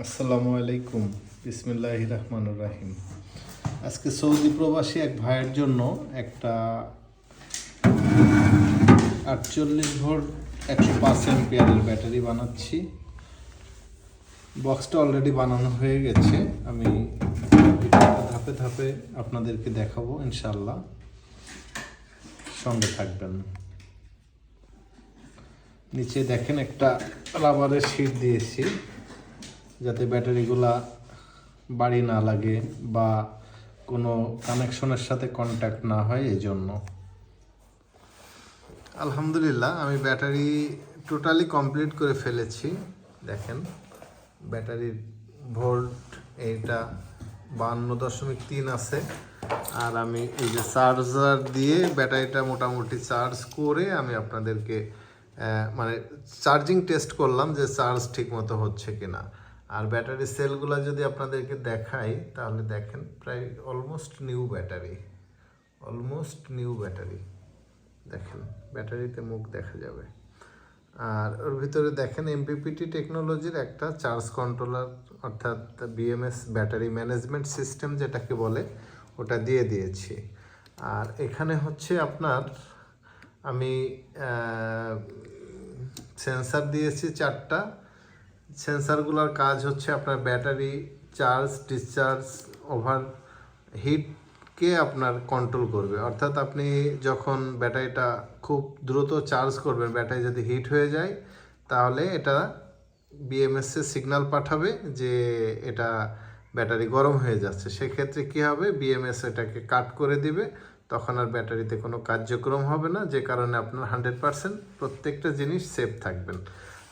আসসালামু আলাইকুম। বিসমিল্লাহ রহমান রাহিম। আজকে সৌদি প্রবাসী এক ভাইয়ের জন্য একটা আটচল্লিশ ভোল্ট একশো পাঁচ এমপিয়ারের ব্যাটারি বানাচ্ছি। বক্সটা অলরেডি বানানো হয়ে গেছে। আমি ধাপে ধাপে আপনাদেরকে দেখাবো ইনশাল্লাহ সঙ্গে থাকবেন। নিচে দেখেন একটা রাবারের শিট দিয়েছি। যাতে ব্যাটারিগুলা বাড়ি না লাগে বা কোনো কানেকশনের সাথে কন্ট্যাক্ট না হয়, এই জন্য। আলহামদুলিল্লাহ, আমি ব্যাটারি টোটালি কমপ্লিট করে ফেলেছি। দেখেন, ব্যাটারির ভোল্ট এইটা বান্ন দশমিক তিন আছে। আর আমি এই যে চার্জার দিয়ে ব্যাটারিটা মোটামুটি চার্জ করে আমি আপনাদেরকে মানে চার্জিং টেস্ট করলাম যে চার্জ ঠিক মতো হচ্ছে কিনা। আর ব্যাটারি সেলগুলো যদি আপনাদেরকে দেখাই, তাহলে দেখেন প্রায় almost new battery almost new battery দেখেন, ব্যাটারিতে মুখ দেখা যাবে। আর ওর ভিতরে দেখেন এমপিপিটি টেকনোলজির একটা চার্জ কন্ট্রোলার অর্থাৎ বিএমএস ব্যাটারি ম্যানেজমেন্ট সিস্টেম যেটাকে বলে, ওটা দিয়ে দিয়েছি। আর এখানে হচ্ছে আপনার, আমি সেন্সার দিয়েছি চারটা। সেন্সারগুলোর কাজ হচ্ছে আপনার ব্যাটারি, চার্জ, ডিসচার্জ, ওভার হিটকে আপনার কন্ট্রোল করবে। অর্থাৎ আপনি যখন ব্যাটারিটা খুব দ্রুত চার্জ করবেন, ব্যাটারি যদি হিট হয়ে যায়, তাহলে এটা বিএমএসে সিগন্যাল পাঠাবে যে এটা ব্যাটারি গরম হয়ে যাচ্ছে। সেক্ষেত্রে কি হবে? বিএমএস এটাকে কাট করে দিবে। তখন আর ব্যাটারিতে কোনো কার্যক্রম হবে না, যে কারণে আপনার হান্ড্রেড পারসেন্ট প্রত্যেকটা জিনিস সেফ থাকবেন।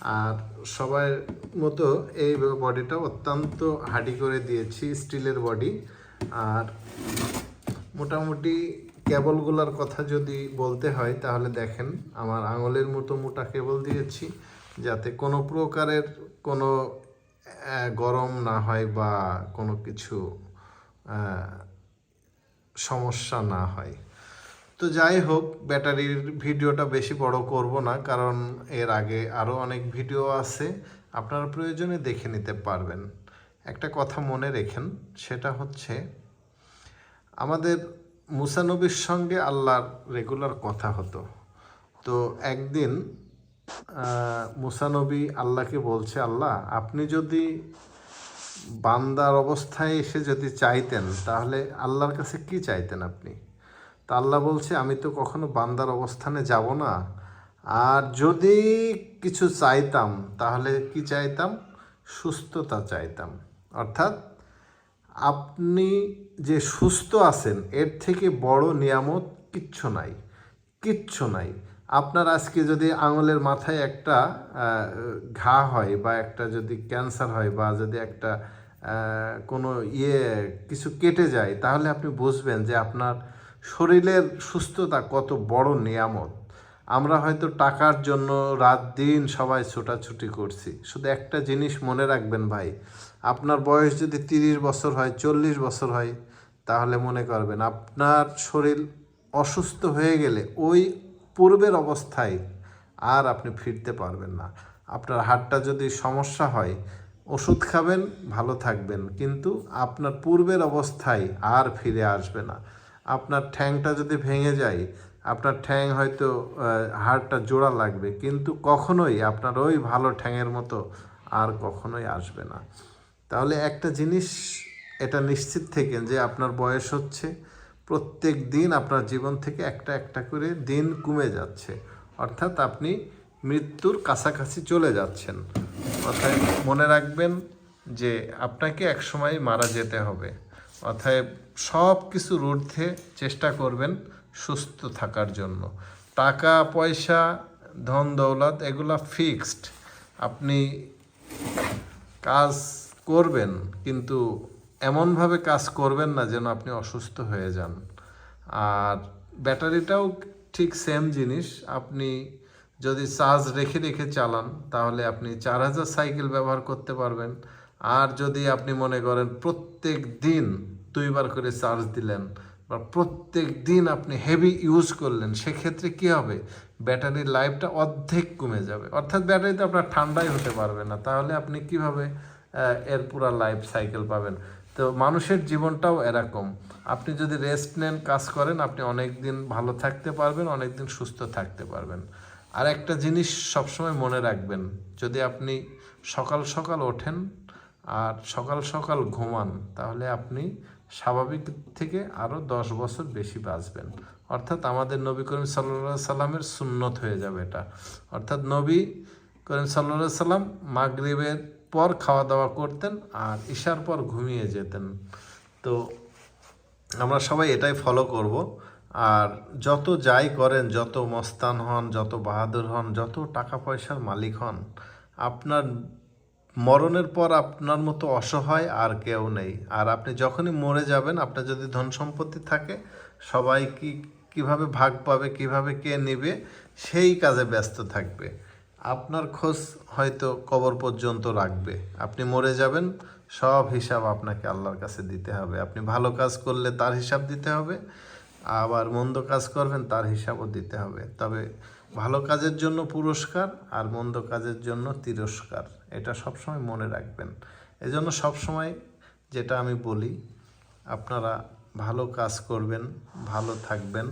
আর সবার মতো এই বডিটা অত্যন্ত হাডি করে দিয়েছি, স্টিলের বডি। আর মোটামুটি কেবলগুলোর কথা যদি বলতে হয়, তাহলে দেখেন আমার আঙুলের মতো মোটা কেবল দিয়েছি, যাতে কোনো প্রকারের কোনো গরম না হয় বা কোনো কিছু সমস্যা না হয়। তো যাই হোক, ব্যাটারির ভিডিওটা বেশি বড় করব না, কারণ এর আগে আরও অনেক ভিডিও আছে, আপনারা প্রয়োজনে দেখে নিতে পারবেন। একটা কথা মনে রেখেন, সেটা হচ্ছে, আমাদের মুসানবীর সঙ্গে আল্লাহর রেগুলার কথা হতো। তো একদিন মুসানবী আল্লাহকে বলছে, আল্লাহ, আপনি যদি বান্দার অবস্থায় এসে যদি চাইতেন, তাহলে আল্লাহর কাছে কি চাইতেন আপনি? তা আল্লাহ বলছে, আমি তো কখনো বান্দার অবস্থানে যাব না। আর যদি কিছু চাইতাম, তাহলে কি চাইতাম? সুস্থতা চাইতাম। অর্থাৎ আপনি যে সুস্থ আছেন, এর থেকে বড় নিয়ামত কিচ্ছু নাই কিচ্ছু নাই। আপনার আজকে যদি আঙুলের মাথায় একটা ঘা হয় বা একটা যদি ক্যান্সার হয় বা যদি একটা কোনো ইয়ে কিছু কেটে যায়, তাহলে আপনি বুঝবেন যে আপনার শরীরের সুস্থতা কত বড় নিয়ামত। আমরা হয়তো টাকার জন্য রাত দিন সবাই ছোটাছুটি করছি। শুধু একটা জিনিস মনে রাখবেন ভাই, আপনার বয়স যদি তিরিশ বছর হয়, চল্লিশ বছর হয়, তাহলে মনে করবেন আপনার শরীর অসুস্থ হয়ে গেলে ওই পূর্বের অবস্থায় আর আপনি ফিরতে পারবেন না। আপনার হাড়টা যদি সমস্যা হয়, ওষুধ খাবেন, ভালো থাকবেন, কিন্তু আপনার পূর্বের অবস্থায় আর ফিরে আসবে না। আপনার ঠ্যাংটা যদি ভেঙে যায়, আপনার ঠ্যাং হয়তো হাড়টা জোড়া লাগবে। কিন্তু কখনোই আপনার ওই ভালো ঠ্যাংয়ের মতো আর কখনোই আসবে না। তাহলে একটা জিনিস এটা নিশ্চিত থেকে যে আপনার বয়স হচ্ছে, প্রত্যেক দিন আপনার জীবন থেকে একটা একটা করে দিন কমে যাচ্ছে। অর্থাৎ আপনি মৃত্যুর কাছাকাছি চলে যাচ্ছেন। অর্থাৎ মনে রাখবেন যে আপনাকে একসময় মারা যেতে হবে। অতএব সব কিছুর ঊর্ধ্বে চেষ্টা করবেন সুস্থ থাকার জন্য। টাকা, পয়সা, ধন, দৌলত, এগুলা ফিক্সড। আপনি কাজ করবেন, কিন্তু এমনভাবে কাজ করবেন না যেন আপনি অসুস্থ হয়ে যান। আর ব্যাটারিটাও ঠিক সেম জিনিস। আপনি যদি চার্জ রেখে রেখে চালান, তাহলে আপনি চার হাজার সাইকেল ব্যবহার করতে পারবেন। আর যদি আপনি মনে করেন প্রত্যেক দিন দুইবার করে চার্জ দিলেন বা প্রত্যেক দিন আপনি হেভি ইউজ করলেন, সেক্ষেত্রে কি হবে? ব্যাটারির লাইফটা অর্ধেক কমে যাবে। অর্থাৎ ব্যাটারিতে আপনার ঠান্ডাই হতে পারবে না। তাহলে আপনি কীভাবে এর পুরা লাইফ সাইকেল পাবেন? তো মানুষের জীবনটাও এরকম। আপনি যদি রেস্ট নেন, কাজ করেন, আপনি অনেক দিন ভালো থাকতে পারবেন অনেক দিন সুস্থ থাকতে পারবেন। আর একটা জিনিস সবসময় মনে রাখবেন, যদি আপনি সকাল সকাল ওঠেন আর সকাল সকাল ঘুমান, তাহলে আপনি স্বাভাবিক থেকে আরও দশ বছর বেশি বাঁচবেন। অর্থাৎ আমাদের নবী করিম সাল্লা সাল্লামের সুন্নত হয়ে যাবে এটা। অর্থাৎ নবী করিম সাল্লা সাল্লাম মাগরিবের পর খাওয়া দাওয়া করতেন আর ঈশার পর ঘুমিয়ে যেতেন। তো আমরা সবাই এটাই ফলো করব। আর যত যাই করেন, যত মস্তান হন, যত বাহাদুর হন, যত টাকা পয়সার মালিক হন, আপনার মরণের পর আপনার মতো অসহায় আর কেউ নেই। আর আপনি যখনই মরে যাবেন, আপনার যদি ধন সম্পত্তি থাকে, সবাই কি, কীভাবে ভাগ পাবে, কীভাবে কে নেবে, সেই কাজে ব্যস্ত থাকবে। আপনার খোঁজ হয়তো কবর পর্যন্ত রাখবে। আপনি মরে যাবেন, সব হিসাব আপনাকে আল্লাহর কাছে দিতে হবে। আপনি ভালো কাজ করলে তার হিসাব দিতে হবে, আবার মন্দ কাজ করবেন, তার হিসাবও দিতে হবে। তবে ভালো কাজের জন্য পুরস্কার আর মন্দ কাজের জন্য তিরস্কার। এটা সবসময় মনে রাখবেন। এজন্য সবসময় যেটা আমি বলি, আপনারা ভালো কাজ করবেন, ভালো থাকবেন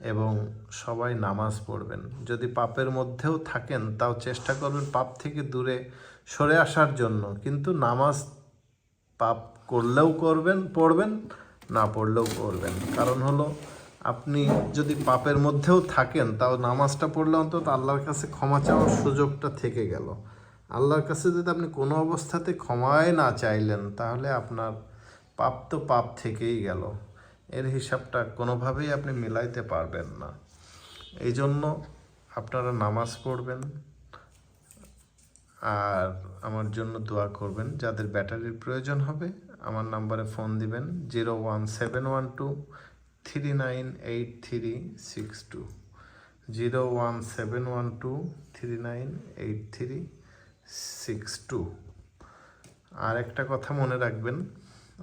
এবং সবাই নামাজ পড়বেন। যদি পাপের মধ্যেও থাকেন, তাও চেষ্টা করবেন পাপ থেকে দূরে সরে আসার জন্য। কিন্তু নামাজ পাপ করলেও করবেন, পড়বেন, না পড়লেও করবেন। কারণ হলো আপনি যদি পাপের মধ্যেও থাকেন, তাও নামাজটা পড়লে অন্তত আল্লাহর কাছে ক্ষমা চাওয়ার সুযোগটা থেকে গেল। আল্লাহর কাছে যদি আপনি কোনো অবস্থাতে ক্ষমায় না চাইলেন, তাহলে আপনার পাপ তো পাপ থেকেই গেল। এর হিসাবটা কোনোভাবেই আপনি মিলাইতে পারবেন না। এই জন্য আপনারা নামাজ পড়বেন আর আমার জন্য দোয়া করবেন। যাদের ব্যাটারির প্রয়োজন হবে, আমার নাম্বারে ফোন দিবেন, zero one seven one two three nine eight three six two zero one seven one two three nine eight three six two আর একটা কথা মনে রাখবেন,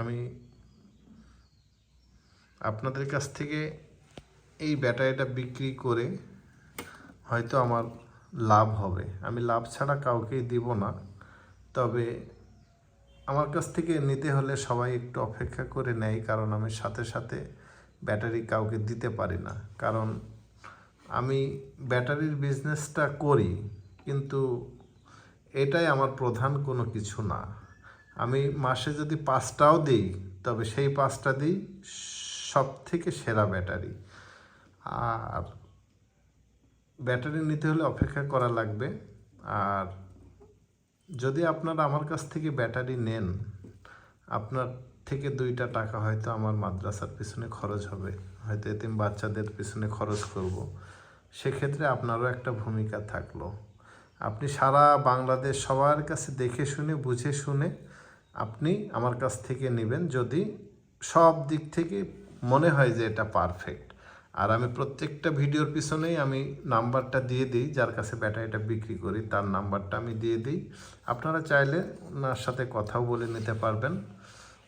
আমি আপনাদের কাছ থেকে এই ব্যাটারিটা বিক্রি করে হয়তো আমার লাভ হবে। আমি লাভ ছাড়া কাউকেই দিব না, তবে আমার কাছ থেকে নিতে হলে সবাই একটু অপেক্ষা করে নেয়, কারণ আমি সাথে সাথে ব্যাটারি কাউকে দিতে পারি না। কারণ আমি ব্যাটারির বিজনেসটা করি, কিন্তু এটাই আমার প্রধান কোনো কিছু না। আমি মাসে যদি পাঁচটাও দিই, তবে সেই পাঁচটা দিই সব থেকে সেরা ব্যাটারি। আর ব্যাটারি নিতে হলে অপেক্ষা করা লাগবে। আর যদি আপনারা আমার কাছ থেকে ব্যাটারি নেন, আপনার থেকে দুইটা টাকা হয়তো আমার মাদ্রাসার পিছনে খরচ হবে। হয়তো এতিম বাচ্চাদের পিছনে খরচ করব। সেক্ষেত্রে আপনারও একটা ভূমিকা থাকল। আপনি সারা বাংলাদেশ সবার কাছে দেখে শুনে, বুঝে শুনে আপনি আমার কাছ থেকে নেবেন যদি সব দিক থেকে মনে হয় যে এটা পারফেক্ট। আর আমি প্রত্যেকটা ভিডিওর পিছনেই আমি নাম্বারটা দিয়ে দিই, যার কাছে ব্যাটারিটা বিক্রি করি, তার নাম্বারটা আমি দিয়ে দিই। আপনারা চাইলে ওনার সাথে কথাও বলে নিতে পারবেন।